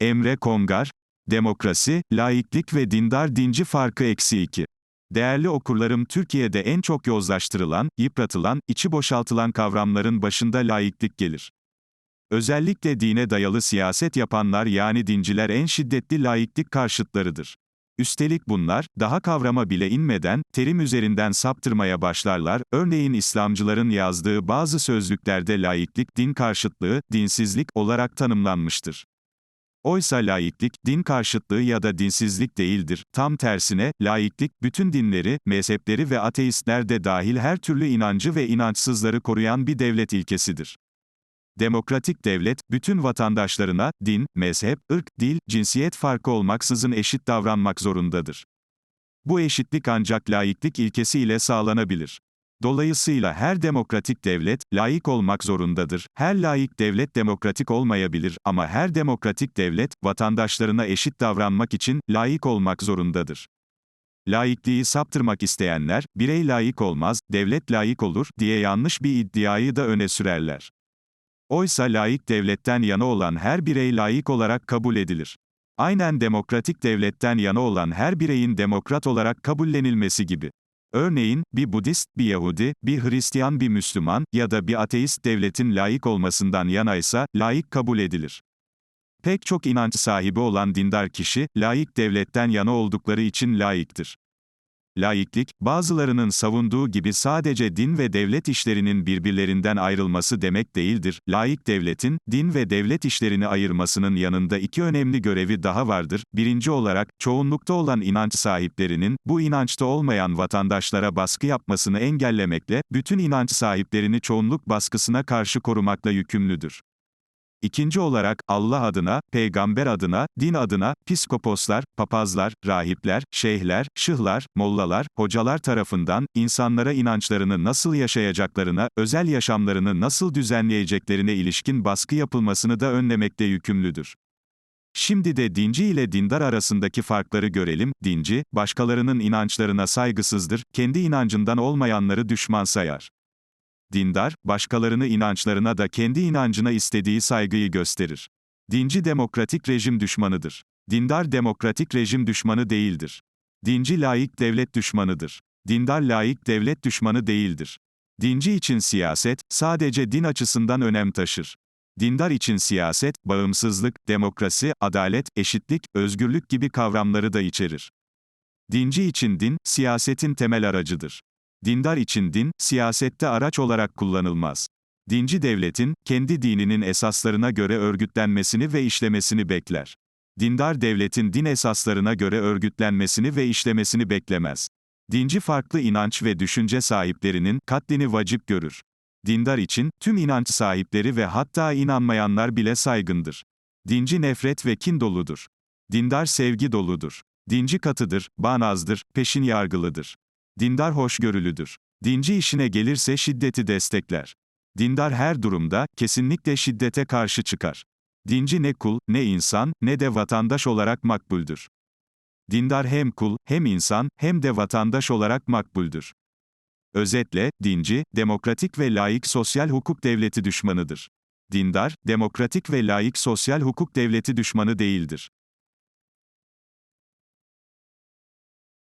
Emre Kongar, Demokrasi, laiklik ve dindar dinci farkı eksi 2. Değerli okurlarım Türkiye'de en çok yozlaştırılan, yıpratılan, içi boşaltılan kavramların başında laiklik gelir. Özellikle dine dayalı siyaset yapanlar yani dinciler en şiddetli laiklik karşıtlarıdır. Üstelik bunlar, daha kavrama bile inmeden, terim üzerinden saptırmaya başlarlar, örneğin İslamcıların yazdığı bazı sözlüklerde laiklik, din karşıtlığı, dinsizlik olarak tanımlanmıştır. Oysa laiklik, din karşıtlığı ya da dinsizlik değildir. Tam tersine, laiklik, bütün dinleri, mezhepleri ve ateistler de dahil her türlü inancı ve inançsızları koruyan bir devlet ilkesidir. Demokratik devlet, bütün vatandaşlarına, din, mezhep, ırk, dil, cinsiyet farkı olmaksızın eşit davranmak zorundadır. Bu eşitlik ancak laiklik ilkesi ile sağlanabilir. Dolayısıyla her demokratik devlet, laik olmak zorundadır. Her laik devlet demokratik olmayabilir ama her demokratik devlet, vatandaşlarına eşit davranmak için, laik olmak zorundadır. Laikliği saptırmak isteyenler, birey laik olmaz, devlet laik olur, diye yanlış bir iddiayı da öne sürerler. Oysa laik devletten yana olan her birey laik olarak kabul edilir. Aynen demokratik devletten yana olan her bireyin demokrat olarak kabullenilmesi gibi. Örneğin, bir Budist, bir Yahudi, bir Hristiyan bir Müslüman ya da bir ateist devletin laik olmasından yanaysa, laik kabul edilir. Pek çok inanç sahibi olan dindar kişi, laik devletten yana oldukları için laiktir. Laiklik, bazılarının savunduğu gibi sadece din ve devlet işlerinin birbirlerinden ayrılması demek değildir. Laik devletin, din ve devlet işlerini ayırmasının yanında iki önemli görevi daha vardır. Birinci olarak, çoğunlukta olan inanç sahiplerinin, bu inançta olmayan vatandaşlara baskı yapmasını engellemekle, bütün inanç sahiplerini çoğunluk baskısına karşı korumakla yükümlüdür. İkinci olarak, Allah adına, peygamber adına, din adına, piskoposlar, papazlar, rahipler, şeyhler, şıhlar, mollalar, hocalar tarafından, insanlara inançlarını nasıl yaşayacaklarına, özel yaşamlarını nasıl düzenleyeceklerine ilişkin baskı yapılmasını da önlemekte yükümlüdür. Şimdi de dinci ile dindar arasındaki farkları görelim. Dinci, başkalarının inançlarına saygısızdır, kendi inancından olmayanları düşman sayar. Dindar, başkalarını inançlarına da kendi inancına istediği saygıyı gösterir. Dinci demokratik rejim düşmanıdır. Dindar demokratik rejim düşmanı değildir. Dinci laik devlet düşmanıdır. Dindar laik devlet düşmanı değildir. Dinci için siyaset, sadece din açısından önem taşır. Dindar için siyaset, bağımsızlık, demokrasi, adalet, eşitlik, özgürlük gibi kavramları da içerir. Dinci için din, siyasetin temel aracıdır. Dindar için din, siyasette araç olarak kullanılmaz. Dinci devletin, kendi dininin esaslarına göre örgütlenmesini ve işlemesini bekler. Dindar devletin din esaslarına göre örgütlenmesini ve işlemesini beklemez. Dinci farklı inanç ve düşünce sahiplerinin katlini vacip görür. Dindar için, tüm inanç sahipleri ve hatta inanmayanlar bile saygındır. Dinci nefret ve kin doludur. Dindar sevgi doludur. Dinci katıdır, bağnazdır, peşin yargılıdır. Dindar hoşgörülüdür. Dinci işine gelirse şiddeti destekler. Dindar her durumda, kesinlikle şiddete karşı çıkar. Dinci ne kul, ne insan, ne de vatandaş olarak makbuldür. Dindar hem kul, hem insan, hem de vatandaş olarak makbuldür. Özetle, dinci, demokratik ve laik sosyal hukuk devleti düşmanıdır. Dindar, demokratik ve laik sosyal hukuk devleti düşmanı değildir.